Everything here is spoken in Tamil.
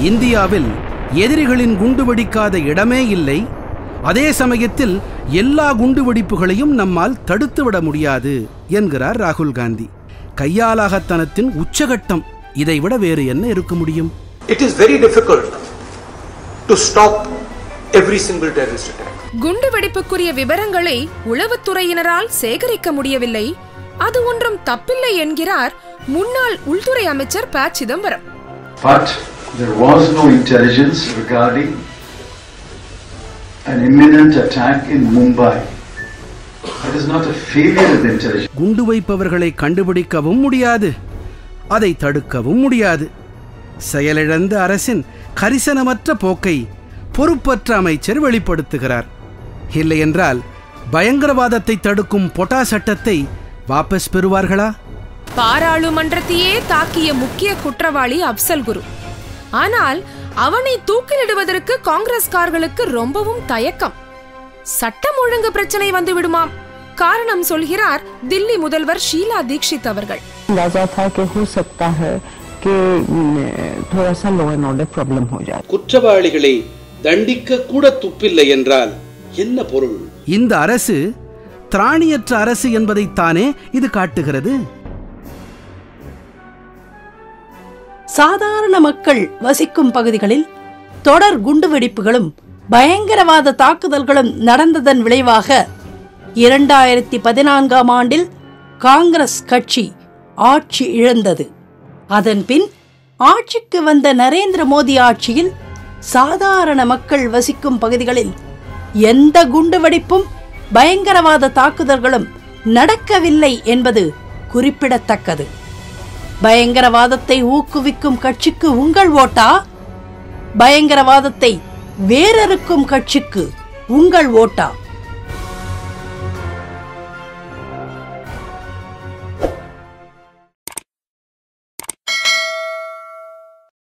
இந்தியாவில் எதிரிகளின் குண்டு வெடிக்காத இடமே இல்லை. அதே சமயத்தில் எல்லா குண்டு வெடிப்புகளையும் நம்மால் தடுத்துவிட முடியாது என்கிறார் ராகுல் காந்தி. கையாலாகத்தனத்தின் உச்சகட்டம் இதைவிட வேறு என்ன இருக்க முடியும்? Single terrorist attack. குண்டு வெடிப்புக்குரிய விவரங்களை உளவுத்துறையினரால் சேகரிக்க முடியவில்லை. அது ஒன்றும் தப்பில்லை என்கிறார் முன்னாள் உள்துறை அமைச்சர் ப. Chidambaram. There was no intelligence regarding an imminent attack in Mumbai. That is not a failure of intelligence. குண்டு வைப்பவர்களை கண்டுபிடிக்கவும் முடியாது. அதை தடுக்கவும் முடியாது. செயலிழந்த அரசின் கரிசனமற்ற போக்கை பொறுப்பற்ற அமைச்சர் வெளிப்படுத்துகிறார். இல்லையென்றால் பயங்கரவாதத்தை தடுக்கும் பொட்டா சட்டத்தை வாபஸ் பெறுவார்களா? பாராளுமன்றத்தையே தாக்கிய முக்கிய குற்றவாளி அப்சல் குரு. ஆனால் அவனை தூக்கிலிடுவதற்கு காங்கிரஸ்காரர்களுக்கு ரொம்பவும் தயக்கம். சட்டம் ஒழுங்கு பிரச்சனை வந்து விடுமாம் காரணம் சொல்கிறார் தில்லி முதல்வர் ஷீலா தீக்ஷித் அவர்கள். குற்றவாளிகளை தண்டிக்க கூட துப்பில்லை என்றால் என்ன பொருள்? இந்த அரசு திராணியற்ற அரசு என்பதைத்தானே இது காட்டுகிறது? சாதாரண மக்கள் வசிக்கும் பகுதிகளில் தொடர் குண்டுவெடிப்புகளும் பயங்கரவாத தாக்குதல்களும் நடந்ததன் விளைவாக இரண்டாயிரத்தி பதினான்காம் ஆண்டில் காங்கிரஸ் கட்சி ஆட்சி இழந்தது. அதன்பின் ஆட்சிக்கு வந்த நரேந்திர மோடி ஆட்சியில் சாதாரண மக்கள் வசிக்கும் பகுதிகளில் எந்த குண்டுவெடிப்பும் பயங்கரவாத தாக்குதல்களும் நடக்கவில்லை என்பது குறிப்பிடத்தக்கது. பயங்கரவாதத்தை ஊக்குவிக்கும் கட்சிக்கு உங்கள் ஓட்டா? பயங்கரவாதத்தை வேறறுக்கும் கட்சிக்கு உங்கள் ஓட்டா?